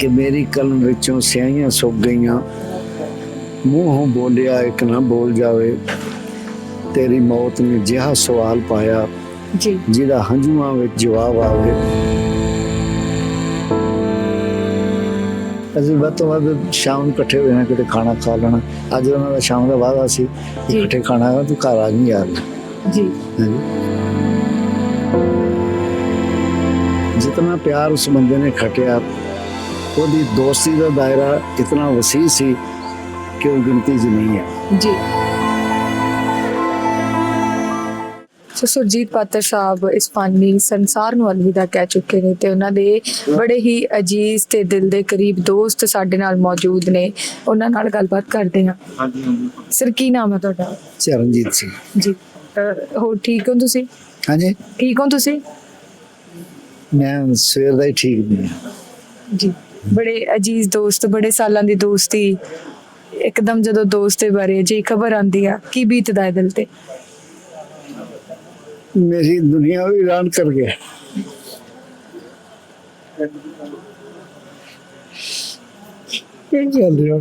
ਕਿ ਮੇਰੀ ਕਲਮ ਵਿੱਚੋਂ ਸਿਆਹੀਆਂ ਸੁੱਕ ਗਈਆਂ। ਮੂੰਹੋਂ ਬੋਲਿਆ ਇੱਕ ਨਾ ਬੋਲ ਜਾਵੇ ਤੇਰੀ ਮੌਤ ਨੇ ਜਿਹਾ ਸਵਾਲ ਪਾਇਆ ਜੀ। ਜਿਹਦਾ ਹੰਝੂਆਂ ਵਿੱਚ ਜਵਾਬ ਆਵੇ। ਅਸੀਂ ਵੱਧ ਤੋਂ ਵੱਧ ਸ਼ਾਮ ਨੂੰ ਇਕੱਠੇ ਹੋਏ ਹਾਂ ਕਿਤੇ ਖਾਣਾ ਖਾ ਲੈਣਾ। ਅੱਜ ਉਹਨਾਂ ਦਾ ਸ਼ਾਮ ਦਾ ਵਾਅਦਾ ਸੀ। ਇਕੱਠੇ ਖਾਣਾ ਹੈ ਤੂੰ ਘਰ ਆ ਨਹੀਂ ਯਾਰ। ਜੀ। ਜਿਤਨਾ ਪਿਆਰ ਉਸ ਬੰਦੇ ਨੇ ਖਟਿਆ ਉਹਦੀ ਦੋਸਤੀ ਦਾ ਦਾਇਰਾ ਇਤਨਾ ਵਸੀ ਸੀ ਕਿ ਉਹ ਗਿਣਤੀ 'ਚ ਨਹੀਂ ਹੈ। ਜੀ। ਸੋ ਸੁਰਜੀਤ ਪਾਤਰ ਸਾਹਿਬ ਇਸ ਫਾਨੀ ਸੰਸਾਰ ਨੂੰ ਅਲਵਿਦਾ ਕਹਿ ਚੁੱਕੇ ਨੇ ਤੇ ਉਹਨਾਂ ਦੇ ਬੜੇ ਹੀ ਅਜੀਜ਼ ਤੇ ਦਿਲ ਦੇ ਕਰੀਬ ਦੋਸਤ ਸਾਡੇ ਨਾਲ ਮੌਜੂਦ ਨੇ। ਉਹਨਾਂ ਨਾਲ ਗੱਲਬਾਤ ਕਰਦੇ ਹਾਂ। ਹਾਂਜੀ ਹਾਂਜੀ। ਸਰ ਕੀ ਨਾਮ ਹੈ ਤੁਹਾਡਾ? ਚਰਨਜੀਤ ਸਿੰਘ। ਜੀ। ਹੋਰ ਠੀਕ ਹੋ ਤੁਸੀਂ? ਹਾਂਜੀ। ਠੀਕ ਹੋ ਤੁਸੀਂ? ਮੈਂ ਸਵੇਰ ਦਾ ਹੀ ਠੀਕ ਨਹੀਂ ਹਾਂ। ਜੀ। ਬੜੇ ਅਜੀਜ਼ ਦੋਸਤ ਬੜੇ ਸਾਲਾਂ ਦੀ ਦੋਸਤੀ ਇੱਕਦਮ ਜਦੋਂ ਦੋਸਤ ਦੇ ਬਾਰੇ ਜੀ ਖਬਰ ਆਂਦੀ ਆ ਕੀ ਬੀਤਦਾ ਹੈ ਦਿਲ ਤੇ? ਮੇਰੀ ਦੁਨੀਆ ਵੀਰਾਨ ਕਰ ਗਿਆ। ਕੀ ਚੱਲ ਰਿਹਾ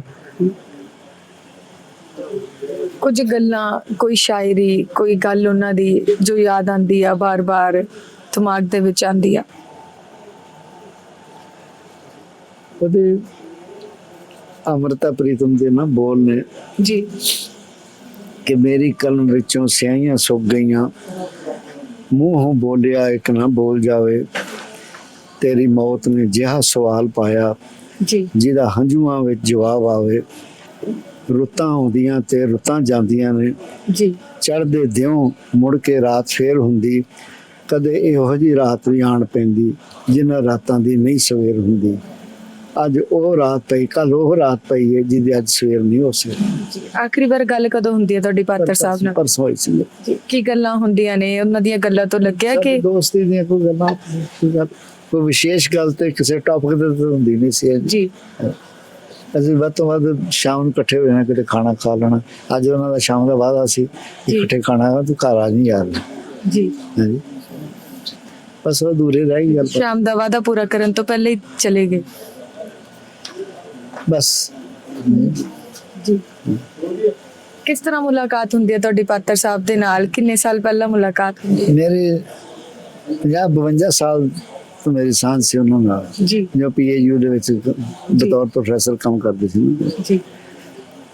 ਕੁਝ ਗੱਲਾਂ ਕੋਈ ਸ਼ਾਇਰੀ ਕੋਈ ਗੱਲ ਉਹਨਾਂ ਦੀ ਜੋ ਯਾਦ ਆਂਦੀ ਆ ਬਾਰ-ਬਾਰ ਦਿਮਾਗ ਦੇ ਵਿੱਚ ਆਂਦੀ ਆ। ਉਹਦੇ ਅਮਰਤਾ ਪ੍ਰੀਤਮ ਦੇ ਨਾ ਬੋਲ ਨੇ। ਜੀ। ਕਿ ਮੇਰੀ ਕਲਮ ਵਿੱਚੋਂ ਸਿਆਹੀਆਂ ਸੁੱਕ ਗਈਆਂ। ਮੂੰਹੋਂ ਬੋਲਿਆ ਇੱਕ ਨਾ ਬੋਲ ਜਾਵੇ। ਤੇਰੀ ਮੌਤ ਨੇ ਜਿਹਾ ਸਵਾਲ ਪਾਇਆ। ਜੀ। ਜਿਹਦਾ ਹੰਝੂਆਂ ਵਿੱਚ ਜਵਾਬ ਆਵੇ। ਰੁੱਤਾਂ ਆਉਂਦੀਆਂ ਤੇ ਰੁੱਤਾਂ ਜਾਂਦੀਆਂ ਨੇ। ਜੀ। ਚੜ੍ਹਦੇ ਦਿਉ ਮੁੜ ਕੇ ਰਾਤ ਫੇਰ ਹੁੰਦੀ। ਕਦੇ ਇਹੋ ਜੀ ਰਾਤ ਵੀ ਆਣ ਪੈਂਦੀ ਜਿਨ੍ਹਾਂ ਰਾਤਾਂ ਦੀ ਨਹੀਂ ਸਵੇਰ ਹੁੰਦੀ। ਅੱਜ ਉਹ ਰਾਤ ਪਈ ਕੱਲ ਉਹ ਰਾਤ ਪਈ ਹੈ ਜਿਹਦੀ ਅੱਜ ਸਵੇਰ ਨਹੀਂ ਹੋ ਸਕਦੀ ਜੀ ਆਖਰੀ ਵਾਰ ਗੱਲ ਕਦੋਂ ਹੁੰਦੀ ਹੈ ਤੁਹਾਡੀ ਪਾਤਰ ਸਾਹਿਬ ਨਾਲ? ਪਰਸੋਂ ਹੋਈ ਸੀ। ਜੀ ਕੀ ਗੱਲਾਂ ਹੁੰਦੀਆਂ ਨੇ? ਉਹਨਾਂ ਦੀਆਂ ਗੱਲਾਂ ਤੋਂ ਲੱਗਿਆ ਕਿ ਦੋਸਤੀ ਦੀਆਂ ਕੋਈ ਗੱਲਾਂ ਕੋਈ ਗੱਲ- ਕੋਈ ਵਿਸ਼ੇਸ਼ ਗੱਲ ਤੇ ਕਿਸੇ ਟੌਪਿਕ ਦੇ ਉੱਤੇ ਹੁੰਦੀ ਨਹੀਂ ਸੀ। ਜੀ। ਅਸੀਂ ਵੱਧ ਤੋਂ ਵੱਧ ਸ਼ਾਮ ਨੂੰ ਇਕੱਠੇ ਹੋਏ ਹਾਂ ਕਿਤੇ ਖਾਣਾ ਖਾ ਲੈਣਾ। ਅੱਜ ਉਹਨਾਂ ਦਾ ਸ਼ਾਮ ਦਾ ਵਾਅਦਾ ਸੀ ਕਿ ਜੀ। ਇਕੱਠੇ ਖਾਣਾ ਹੈ ਤੂੰ ਘਰ ਆ ਨਹੀਂ ਯਾਰ। ਜੀ। ਹਾਂਜੀ। ਬਸ ਉਹ ਦੂਰੇ ਰਹਿ ਗਈ ਗੱਲ। ਸ਼ਾਮ ਦਾ ਵਾਅਦਾ ਪੂਰਾ ਕਰਨ ਤੋਂ ਪਹਿਲੇ ਹੀ ਚਲੇ ਗਏ। ਬਸ। ਜੀ। ਕਿਸ ਤਰ੍ਹਾਂ ਮੁਲਾਕਾਤ ਹੁੰਦੀ ਹੈ ਤੁਹਾਡੀ ਪਾਤਰ ਸਾਹਿਬ ਦੇ ਨਾਲ? ਕਿੰਨੇ ਸਾਲ ਪਹਿਲਾਂ ਮੁਲਾਕਾਤ ਹੁੰਦੀ ਹੈ? ਮੇਰੇ 50 52 ਸਾਲ ਤੋਂ ਮੇਰੀ ਸਾਂਝ ਸੀ ਉਹਨਾਂ ਨਾਲ। ਜੀ। ਜੋ ਪੀਏਯੂ ਦੇ ਵਿੱਚ ਬਤੌਰ ਪ੍ਰੋਫੈਸਰ ਕੰਮ ਕਰਦੇ ਸੀ। ਜੀ।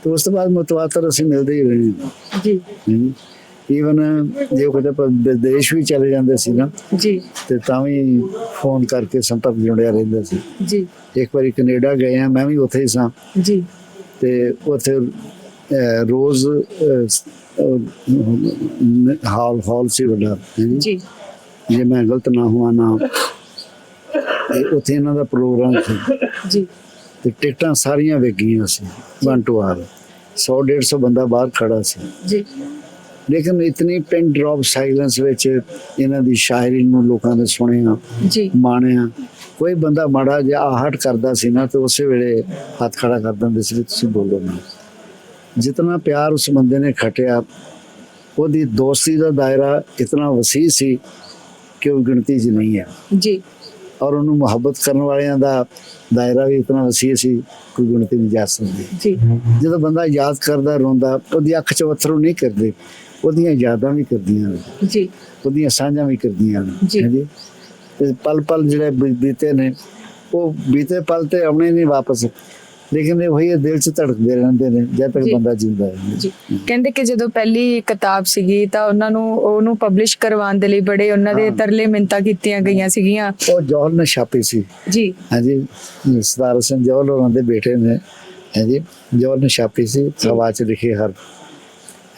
ਤੇ ਉਸ ਤੋਂ ਬਾਅਦ ਮੁਤਵਾਤਰ ਅਸੀਂ ਮਿਲਦੇ ਹੀ ਰਹੇ। ਜੀ। ਈਵਨ ਜੇ ਕਿਤੇ ਆਪਾਂ ਵਿਦੇਸ਼ ਵੀ ਚਲੇ ਜਾਂਦੇ ਸੀ ਨਾ ਜੀ। ਤੇ ਤਾਂ ਵੀ ਫੋਨ ਕਰਕੇ ਸੰਪਰਕ ਜੁੜਿਆ ਰਹਿੰਦਾ ਸੀ। ਜੀ। ਇੱਕ ਵਾਰੀ ਕੈਨੇਡਾ ਗਏ ਆ ਮੈਂ ਵੀ ਉੱਥੇ ਹੀ ਸਾਂ। ਜੀ। ਤੇ ਉੱਥੇ ਰੋਜ਼ ਹਾਲ ਹਾਲ ਸੀ ਵੱਡਾ ਜੀ। ਜੀ ਮੈਂ ਗਲਤ ਨਾ ਹੋਵਾਂ ਨਾ ਉੱਥੇ ਇਹਨਾਂ ਦਾ ਪ੍ਰੋਗਰਾਮ ਸੀ। ਜੀ। ਤੇ ਟਿਕਟਾਂ ਸਾਰੀਆਂ ਵਿਕ ਗਈਆਂ ਸੀ ਵਨ ਟੂ ਆਰ 100 150 ਬੰਦਾ ਬਾਹਰ ਖੜਾ ਸੀ। ਜੀ। ਲੇਕਿਨ ਇਤਨੀ ਪਿੰਨ ਡ੍ਰੌਪ ਸਾਇਲੈਂਸ ਵਿੱਚ ਇਹਨਾਂ ਦੀ ਸ਼ਾਇਰੀ ਨੂੰ ਲੋਕਾਂ ਨੇ ਸੁਣਿਆ ਜੀ। ਮਾਣਿਆ। ਕੋਈ ਬੰਦਾ ਮਾੜਾ ਜਿਹਾ ਆਹਟ ਕਰਦਾ ਸੀ ਨਾ ਤੇ ਉਸੇ ਵੇਲੇ ਹੱਥ ਖੜਾ ਕਰ ਦਿੰਦੇ ਸੀ ਤੁਸੀਂ ਬੋਲੋ ਨਾ। ਜਿਤਨਾ ਪਿਆਰ ਉਸ ਬੰਦੇ ਨੇ ਖਟਿਆ ਉਹਦੀ ਦੋਸਤੀ ਦਾ ਦਾਇਰਾ ਇਤਨਾ ਵਸੀ ਸੀ ਕਿ ਉਹ ਗਿਣਤੀ 'ਚ ਨਹੀਂ ਹੈ। ਜੀ। ਔਰ ਉਹਨੂੰ ਮੁਹੱਬਤ ਕਰਨ ਵਾਲਿਆਂ ਦਾ ਦਾਇਰਾ ਵੀ ਇਤਨਾ ਵਸੀ ਸੀ ਕੋਈ ਗਿਣਤੀ ਨਹੀਂ ਜਾ ਸਕਦੀ। ਜੀ। ਜਦੋਂ ਬੰਦਾ ਯਾਦ ਕਰਦਾ ਰੋਂਦਾ ਉਹਦੀ ਅੱਖ 'ਚ ਅਥਰੂ ਨਹੀਂ ਕਰਦੇ। ਉਹਦੀਆਂ ਯਾਦਾਂ ਵੀ ਕਰਦੀਆਂ ਨੇ। ਜੀ। ਉਹਦੀਆਂ ਸਾਂਝਾਂ ਵੀ ਕਰਦੀਆਂ ਨੇ। ਜੀ। ਹਾਂਜੀ। ਤੇ ਪਲ ਪਲ ਜਿਹੜੇ ਬੀਤੇ ਨੇ ਉਹ ਬੀਤੇ ਪਲ ਤੇ ਆਉਣੇ ਨਹੀਂ ਵਾਪਸ। ਲੇਕਿਨ ਇਹ ਉਹੀ ਦਿਲ 'ਚ ਧੜਕਦੇ ਰਹਿੰਦੇ ਨੇ ਜਦ ਤੱਕ। ਬੰਦਾ ਜਿੰਦਾ ਹੈ ਜੀ। ਕਹਿੰਦੇ ਕਿ ਜਦੋਂ ਪਹਿਲੀ ਕਿਤਾਬ ਸੀਗੀ ਤਾਂ ਉਹਨਾਂ ਨੂੰ ਉਹਨੂੰ ਪਬਲਿਸ਼ ਕਰਵਾਉਣ ਦੇ ਲਈ ਬੜੇ ਉਹਨਾਂ ਦੇ। ਤਰਲੇ ਮਿੰਤਾ ਕੀਤੀਆਂ ਗਈਆਂ ਸੀਗੀਆਂ। ਉਹ ਜੌਹਲ ਨੇ ਛਾਪੀ ਸੀ। ਜੀ। ਹਾਂਜੀ। ਸਤਾਰ ਸਿੰਘ ਜੌਹਲ ਉਹਨਾਂ ਦੇ ਬੇਟੇ ਨੇ। ਹਾਂਜੀ। ਜੌਹਲ ਨੇ ਛਾਪੀ ਸੀ ਹਵਾ 'ਚ ਲਿਖੇ ਹਰ।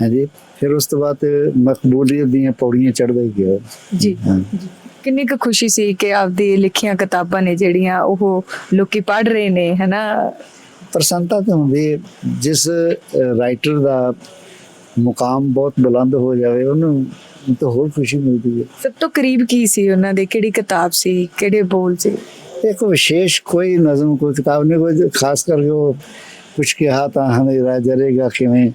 ਹਾਂਜੀ। ਫਿਰ ਉਸ ਤੋਂ ਬਾਅਦ ਮਕਬੂਲੀਅਤ ਦੀਆਂ ਪੌੜੀਆਂ ਚੜ੍ਹਦਾ ਹੀ ਗਿਆ। ਜੀ। ਜੀ। ਕਿੰਨੀ ਕੁ ਖੁਸ਼ੀ ਸੀ ਕਿ ਆਪਦੀ ਲਿਖੀਆਂ ਕਿਤਾਬਾਂ ਨੇ ਜਿਹੜੀਆਂ ਉਹ ਲੋਕੀ ਪੜ੍ਹ ਰਹੇ ਨੇ ਹਨਾ? ਪ੍ਰਸੰਨਤਾ ਤਾਂ ਹੁੰਦੀ ਜਿਸ ਰਾਈਟਰ ਦਾ ਮੁਕਾਮ ਬਹੁਤ ਬੁਲੰਦ ਹੋ ਜਾਵੇ ਉਹਨੂੰ ਤਾਂ ਹੋਰ ਖੁਸ਼ੀ ਮਿਲਦੀ ਹੈ। ਸਭ ਤੋਂ ਕਰੀਬ ਕੀ ਸੀ ਉਹਨਾਂ ਦੇ? ਕਿਹੜੀ ਕਿਤਾਬ ਸੀ? ਕਿਹੜੇ ਬੋਲ ਸੀ? ਇੱਕ ਵਿਸ਼ੇਸ਼ ਕੋਈ ਨਜ਼ਮ ਕੋਈ ਕਿਤਾਬ ਨਹੀਂ ਕੋਈ ਖਾਸ ਕਰਕੇ ਉਹ ਕੁਛ ਕਿਹਾ ਤਾਂ ਹਨੇਰਾ ਜਰੇਗਾ ਕਿਵੇਂ?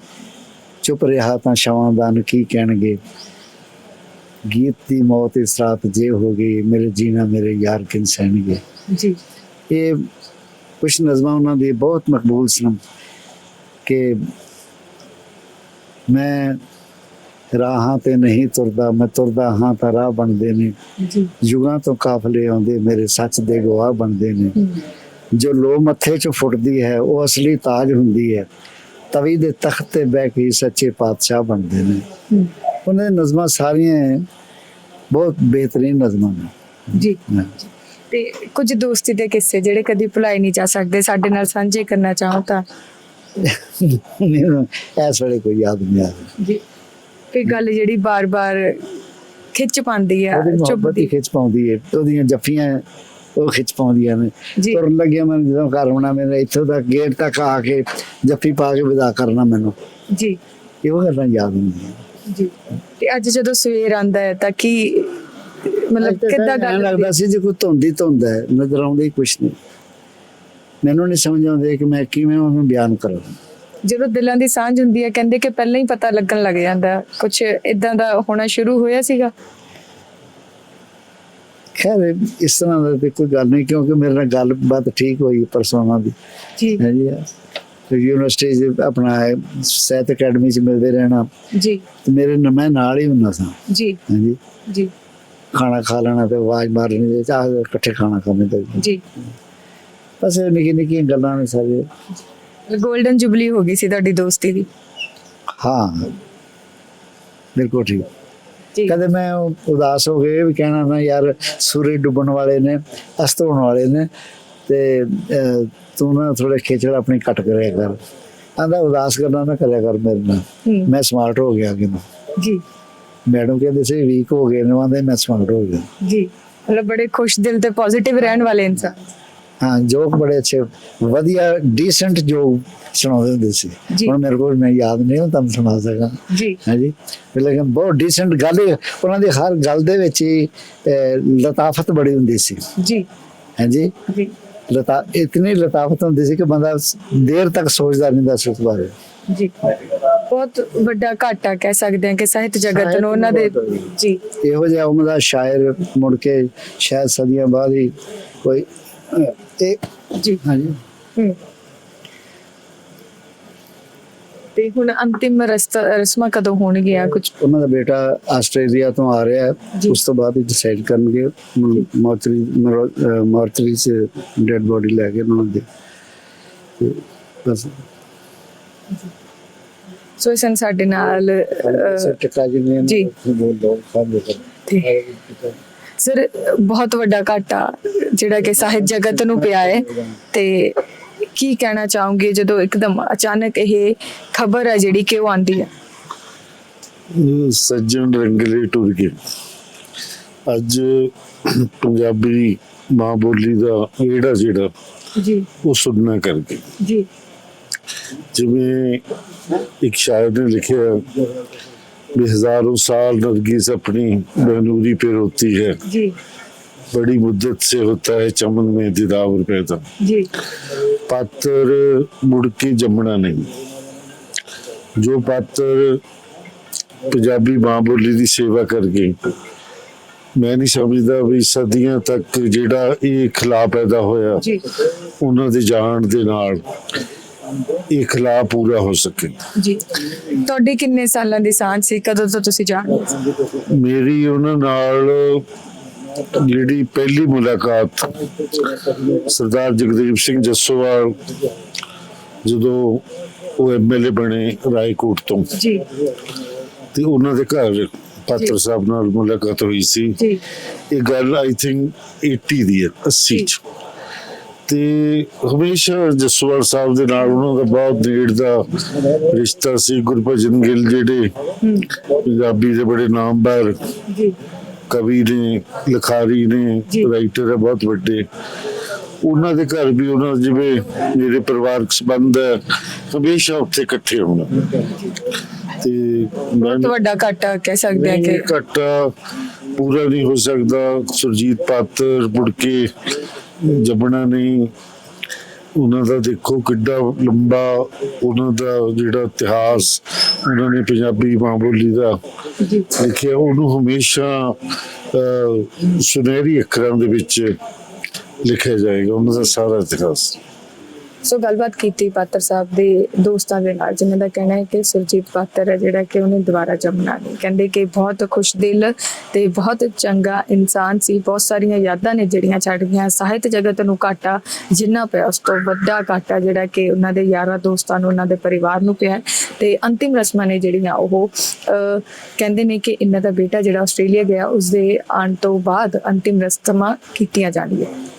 ਚੁੱਪ ਰਿਹਾ ਤਾਂ ਸ਼ਵਾਂਦਾਨ ਕੀ ਕਹਿਣਗੇ? ਗੀਤ ਦੀ ਮੌਤ ਇਸ ਰਾਤ ਜੇ ਹੋ ਗਈ ਮੇਰੇ ਜੀਣਾ ਮੇਰੇ ਯਾਰ ਕਿਨ ਸਹਿਣਗੇ? ਜੀ। ਇਹ ਕੁਝ ਨਜ਼ਮਾਂ ਉਹਨਾਂ ਦੀ ਬਹੁਤ ਮਕਬੂਲ ਸਨ ਕਿ ਮੈਂ ਰਾਹਾਂ ਤੇ ਨਹੀਂ ਤੁਰਦਾ ਮੈਂ ਤੁਰਦਾ ਹਾਂ ਤਾਂ ਰਾਹ ਬਣਦੇ ਨੇ। ਜੀ। ਯੁਗਾਂ ਤੋਂ ਕਾਫਲੇ ਆਉਂਦੇ ਮੇਰੇ ਸੱਚ ਦੇ ਗਵਾਹ ਬਣਦੇ ਨੇ। ਜੋ ਲੋ ਮੱਥੇ 'ਚ ਫੁੱਟਦੀ ਹੈ ਉਹ ਅਸਲੀ ਤਾਜ ਹੁੰਦੀ ਹੈ। ਤਵੀ ਦੇ ਤਖਤ ਤੇ ਬਹਿ ਕੇ ਸੱਚੇ ਪਾਤਸ਼ਾਹ ਬਣਦੇ ਨੇ। ਉਹਨਾਂ ਦੀਆਂ ਨਜ਼ਮਾਂ ਸਾਰੀਆਂ ਬਹੁਤ ਬਿਹਤਰੀਨ ਨਜ਼ਮਾਂ ਨੇ। ਜੀ। ਤੇ ਕੁਝ ਦੋਸਤੀ ਦੇ ਕਿੱਸੇ ਜਿਹੜੇ ਕਦੀ ਭੁਲਾਏ ਨਹੀਂ ਜਾ ਸਕਦੇ ਸਾਡੇ ਨਾਲ ਸਾਂਝੇ ਕਰਨਾ ਚਾਹੋ ਤਾਂ? ਇਸ ਵੇਲੇ ਕੋਈ ਯਾਦ ਨਹੀਂ ਆ ਰਿਹਾ। ਜੀ। ਕੋਈ ਗੱਲ ਜਿਹੜੀ ਬਾਰ-ਬਾਰ ਖਿੱਚ ਪਾਉਂਦੀ ਆ ਹੀ ਚੁੱਭਦੀ? ਖਿੱਚ ਪਾਉਂਦੀ ਹੈ ਉਹਦੀਆਂ ਜੱਫੀਆਂ ਉਹ ਖਿੱਚ ਪਾਉਂਦੀਆਂ ਨੇ ਜੀ। ਤੁਰਨ ਲੱਗਿਆ ਮੈਂ ਜਦੋਂ ਘਰ ਆਉਣਾ ਮੇਰੇ ਇੱਥੋਂ ਤੱਕ ਗੇਟ ਤੱਕ ਆ ਕੇ ਜੱਫੀ ਪਾ ਕੇ ਵਿਦਾ ਕਰਨਾ ਮੈਨੂੰ। ਜੀ। ਇਹੋ ਗੱਲਾਂ ਯਾਦ ਹੁੰਦੀਆਂ। ਜੀ। ਤੇ ਅੱਜ ਜਦੋਂ ਸਵੇਰ ਆਂਦਾ ਹੈ ਤਾਂ ਕੀ ਮਤਲਬ ਕਿੱਦਾਂ ਐਂ ਗੱਲ ਲੱਗਦਾ ਸੀ ਜੇ ਕੋਈ ਧੁੰਦੀ ਧੁੰਦ ਹੈ ਨਜ਼ਰ ਆਉਂਦਾ ਕੁਛ ਨਹੀਂ। ਮੈਨੂੰ ਨਹੀਂ ਸਮਝ ਆਉਂਦੇ ਕਿ ਮੈਂ ਕਿਵੇਂ ਉਹਨੂੰ ਬਿਆਨ ਕਰਾਂ। ਜਦੋਂ ਦਿਲਾਂ ਦੀ ਸਾਂਝ ਹੁੰਦੀ ਹੈ ਕਹਿੰਦੇ ਕਿ ਪਹਿਲਾਂ ਹੀ ਪਤਾ ਲੱਗਣ ਲੱਗ ਜਾਂਦਾ ਕੁਝ ਇਦਾਂ ਦਾ ਹੋਣਾ ਸ਼ੁਰੂ ਹੋਇਆ ਸੀਗਾ? ਖੈਰ ਇਸ ਤਰ੍ਹਾਂ ਦਾ ਤੇ ਕੋਈ ਗੱਲ ਨਹੀਂ ਕਿਉਂਕਿ ਮੇਰੇ ਨਾਲ ਗੱਲਬਾਤ ਠੀਕ ਹੋਈ ਪਰਸੋਂ ਦੀ। ਜੀ। ਹੈ ਜੀ। ਤੇ ਯੂਨੀਵਰਸਿਟੀ 'ਚ ਆਪਣਾ ਸਾਹਿਤ ਅਕੈਡਮੀ ਚ ਮਿਲਦੇ ਰਹਿਣਾ। ਜੀ। ਤੇ ਮੇਰੇ ਨਾਲ ਮੈਂ ਨਾਲ ਹੀ ਹੁੰਦਾ ਸਾਂ। ਜੀ। ਹਾਂਜੀ ਜੀ। ਖਾਣਾ ਖਾ ਲੈਣਾ ਤੇ ਆਵਾਜ਼ ਮਾਰਨੀ ਤੇ ਚਾਹ ਇਕੱਠੇ ਖਾਣਾ ਖਾਣੇ ਤੇ। ਜੀ। ਬਸ ਇਹ ਨਿੱਕੀ ਨਿੱਕੀਆਂ ਗੱਲਾਂ ਨੇ ਸਾਰੇ 골ਡਨ ਜੁਬਲੀ ਹੋ ਗਈ ਸੀ ਤੁਹਾਡੀ ਦੋਸਤੀ ਦੀ। ਹਾਂ। ਬਿਲਕੁਲ ਠੀਕ। ਕਦੇ ਮੈਂ ਉਦਾਸ ਹੋ ਗਏ ਵੀ ਕਹਿਣਾ ਨਾ ਯਾਰ ਸੂਰਜ ਡੁੱਬਣ ਵਾਲੇ ਨੇ ਅਸਤ ਹੋਣ ਵਾਲੇ ਨੇ ਤੇ ਤੂੰ ਨਾ ਥੋੜੇ ਖੇਚਲ ਆਪਣੀ ਘਟ ਕਰਿਆ ਕਰ। ਆਂਦਾ ਉਦਾਸ ਕਰਨਾ ਨਾ ਕਰਿਆ ਕਰ ਮੇਰੇ ਨਾਲ। ਮੈਂ ਸਮਾਰਟ ਹੋ ਗਿਆ ਕਿ ਜੀ। ਮੈਡਮ ਕਹਿੰਦੇ ਸੀ ਵੀਕ ਹੋ ਗਏ ਨੇ ਆਂਦੇ ਮੈਂ ਸਮਾਰਟ ਹੋ ਗਿਆ। ਜੀ। ਮਤਲਬ ਬੜੇ ਖੁਸ਼ ਦਿਲ ਤੇ ਪੋਜ਼ਿਟਿਵ ਰਹਿਣ ਵਾਲੇ ਇਨਸਾਨ। ਹਾਂ ਜੋਕ ਬੜੇ ਅੱਛੇ ਵਧੀਆ ਡੀਸੈਂਟ ਜੋ ਸੁਣਾਉਂਦੇ ਹੁੰਦੇ ਸੀ। ਹੁਣ ਮੇਰੇ ਕੋਲ ਮੈਂ ਯਾਦ ਨਹੀਂ ਉਹ ਤੁਹਾਨੂੰ ਸੁਣਾ ਸਕਾਂ। ਜੀ। ਹਾਂਜੀ ਲੇਕਿਨ ਬਹੁਤ ਡੀਸੈਂਟ ਗੱਲ ਉਹਨਾਂ ਦੀ ਹਰ ਗੱਲ ਦੇ ਵਿੱਚ ਹੀ ਲਤਾਫਤ ਬੜੀ ਹੁੰਦੀ ਸੀ। ਜੀ। ਹਾਂਜੀ ਜੀ। ਲਤਾ ਇਤਨੀ ਲਤਾਫਤ ਹੁੰਦੀ ਸੀ ਕਿ ਬੰਦਾ ਦੇਰ ਤੱਕ ਸੋਚਦਾ ਰਹਿੰਦਾ ਸੀ ਉਸ ਬਾਰੇ। ਜੀ। ਬਹੁਤ ਵੱਡਾ ਘਾਟਾ ਕਹਿ ਸਕਦੇ ਹਾਂ ਕਿ ਸਾਹਿਤ ਜਗਤ ਨੂੰ ਉਹਨਾਂ ਦੇ ਜੀ। ਇਹੋ ਜਿਹਾ ਉਮਰ ਦਾ ਸ਼ਾਇਰ ਮੁੜ ਕੇ ਸ਼ਾਇਦ ਸਦੀਆਂ ਬਾਅਦ ਹੀ ਕੋਈ ਇਹ ਜੀ। ਹਾਂਜੀ। ਹੂੰ। ਤੇ ਹੁਣ ਅੰਤਿਮ ਰਸਤਾ ਰਸਮਾਂ ਕਦੋਂ ਹੋਣਗੀਆਂ? ਕੁਝ ਉਹਨਾਂ ਦਾ ਬੇਟਾ ਆਸਟ੍ਰੇਲੀਆ ਤੋਂ ਆ ਰਿਹਾ ਹੈ। ਉਸ ਤੋਂ ਬਾਅਦ ਹੀ ਡਿਸਾਈਡ ਕਰਨਗੇ। ਮੌਰਚਰੀ ਮੌਰਚਰੀ ਚ ਡੈਡ ਬੋਡੀ ਲੈ ਕੇ ਉਹਨਾਂ ਦੇ। ਤੇ ਬਸ। ਸੋ ਇਸਨ ਸਾਡੇ ਨਾਲ ਜੀ ਨੇ। ਬੋਲ ਦੋ ਖਾਦੇ ਤੇ ਸਰ ਬਹੁਤ ਵੱਡਾ ਘਾਟਾ ਜਿਹੜਾ ਕਿ ਸਾਹਿਤ ਜਗਤ ਨੂੰ ਪਿਆ ਹੈ। ਤੇ ਕੀ ਕਹਿਣਾ ਚਾਹੋਗੇ ਜਦੋਂ ਇੱਕਦਮ ਅਚਾਨਕ ਇਹ ਖਬਰ ਹੈ ਜਿਹੜੀ ਕਿ ਉਹ ਆਂਦੀ ਹੈ? ਸੱਜਣ ਰੰਗਲੇ ਟੁਰ ਗਏ। ਅੱਜ ਪੰਜਾਬੀ ਮਾਂ ਬੋਲੀ ਦਾ ਇਹੜਾ ਜਿਹੜਾ ਜੀ। ਉਹ ਸੁਣਨਾ ਕਰ ਗਏ ਜੀ। ਜਿਵੇਂ ਇੱਕ ਸ਼ਾਇਰ ਨੇ ਲਿਖਿਆ भी हजारों साल नरगिस अपनी बहनूरी पे रोती है जी बड़ी मुद्दत से होता है चमन में दिदावर पैदा पात्र मुड़ के जमना नहीं जो पात्र ਪੰਜਾਬੀ ਮਾਂ ਬੋਲੀ ਦੀ ਸੇਵਾ ਕਰ ਗਈ ਮੈਂ ਨਹੀਂ ਸਮਝਦਾ ਵੀ ਸਦੀਆਂ ਤੱਕ ਜਿਹੜਾ ਇਹ ਖਲਾ ਪੈਦਾ ਹੋਇਆ ਉਹਨਾਂ ਦੇ ਜਾਣ ਦੇ ਨਾਲ ਇਹ ਖਿਲਾ ਪੂਰਾ ਹੋ ਸਕੇ। ਜੀ। ਤੁਹਾਡੀ ਕਿੰਨੇ ਸਾਲਾਂ ਦੀ ਸਾਂਝ ਸੀ? ਕਦੋਂ ਤੋਂ ਤੁਸੀਂ ਜਾਣਦੇ ਸੀ? ਮੇਰੀ ਉਹਨਾਂ ਨਾਲ ਜਿਹੜੀ ਪਹਿਲੀ ਮੁਲਾਕਾਤ ਸਰਦਾਰ ਜਗਦੀਪ ਸਿੰਘ ਜੱਸੋਵਾਲ ਜਦੋਂ ਉਹ ਐਮਐਲਏ ਬਣੇ ਰਾਏਕੋਟ ਤੋਂ। ਜੀ। ਤੇ ਉਹਨਾਂ ਦੇ ਘਰ ਪਾਤਰ ਸਾਹਿਬ ਨਾਲ ਮੁਲਾਕਾਤ ਹੋਈ ਸੀ। ਜੀ। ਇਹ ਗੱਲ ਆਈ ਥਿੰਕ 80 ਦੀ ਹੈ 80 ਚ। ਤੇ ਹਮੇਸ਼ਾ ਜਸਵਾਲ ਸਾਹਿਬ ਦੇ ਨਾਲ ਉਹਨਾਂ ਦਾ ਬਹੁਤ ਨੇੜ ਦਾ ਰਿਸ਼ਤਾ ਸੀ ਗੁਰਭਜਨ ਗਿੱਲ ਜਿਹੜੇ ਪੰਜਾਬੀ ਦੇ ਬੜੇ ਨਾਮਵਰ ਜੀ। ਕਵੀ ਨੇ ਲਿਖਾਰੀ ਨੇ। ਰਾਈਟਰ ਹੈ ਬਹੁਤ ਵੱਡੇ। ਉਹਨਾਂ ਦੇ ਘਰ ਵੀ ਉਹਨਾਂ ਜਿਵੇਂ ਮੇਰੇ ਪਰਿਵਾਰਕ ਸੰਬੰਧ ਹੈ ਹਮੇਸ਼ਾ ਉੱਥੇ ਇਕੱਠੇ ਹੋਣਾ। ਤੇ ਵੱਡਾ ਘਾਟਾ ਕਹਿ ਸਕਦੇ ਨਹੀਂ ਕਿ ਘਟਾ ਪੂਰਾ ਨਹੀਂ ਹੋ ਸਕਦਾ। ਸੁਰਜੀਤ ਪਾਤਰ ਮੁੜ ਕੇ ਜੰਮਣਾ ਨਹੀਂ ਉਹਨਾਂ ਦਾ ਦੇਖੋ ਕਿੱਡਾ ਲੰਬਾ ਉਹਨਾਂ ਦਾ ਜਿਹੜਾ ਇਤਿਹਾਸ ਉਹਨਾਂ ਨੇ ਪੰਜਾਬੀ ਮਾਂ ਬੋਲੀ ਦਾ ਲਿਖਿਆ ਉਹਨੂੰ ਹਮੇਸ਼ਾ ਸੁਨਹਿਰੀ ਅੱਖਰਾਂ ਦੇ ਵਿੱਚ ਲਿਖਿਆ ਜਾਏਗਾ ਉਹਨਾਂ ਦਾ ਸਾਰਾ ਇਤਿਹਾਸ। ਸੋ ਗੱਲਬਾਤ ਕੀਤੀ ਪਾਤਰ ਸਾਹਿਬ ਦੇ ਦੋਸਤਾਂ ਦੇ ਨਾਲ ਜਿਨ੍ਹਾਂ ਦਾ ਕਹਿਣਾ ਹੈ ਕਿ ਸੁਰਜੀਤ ਪਾਤਰ ਹੈ ਜਿਹੜਾ ਕਿ ਉਹਨੇ ਦੁਬਾਰਾ ਜੰਮਣਾ ਨਹੀਂ ਕਹਿੰਦੇ ਕਿ ਬਹੁਤ ਖੁਸ਼ ਦਿਲ ਤੇ ਬਹੁਤ ਚੰਗਾ ਇਨਸਾਨ ਸੀ। ਬਹੁਤ ਸਾਰੀਆਂ ਯਾਦਾਂ ਨੇ ਜਿਹੜੀਆਂ ਛੱਡ ਗਈਆਂ। ਸਾਹਿਤ ਜਗਤ ਨੂੰ ਘਾਟਾ ਜਿੰਨਾ ਪਿਆ ਉਸ ਤੋਂ ਵੱਡਾ ਘਾਟਾ ਜਿਹੜਾ ਕਿ ਉਹਨਾਂ ਦੇ ਯਾਰਾਂ ਦੋਸਤਾਂ ਨੂੰ ਉਹਨਾਂ ਦੇ ਪਰਿਵਾਰ ਨੂੰ ਪਿਆ ਤੇ ਅੰਤਿਮ ਰਸਮਾਂ ਨੇ ਜਿਹੜੀਆਂ ਉਹ ਅਹ, ਕਹਿੰਦੇ ਨੇ ਕਿ ਇਹਨਾਂ ਦਾ ਬੇਟਾ ਜਿਹੜਾ ਆਸਟ੍ਰੇਲੀਆ ਗਿਆ ਉਸ ਦੇ ਆਉਣ ਤੋਂ ਬਾਅਦ ਅੰਤਿਮ ਰਸਮਾਂ ਕੀਤੀਆਂ ਜਾਣਗੀਆਂ।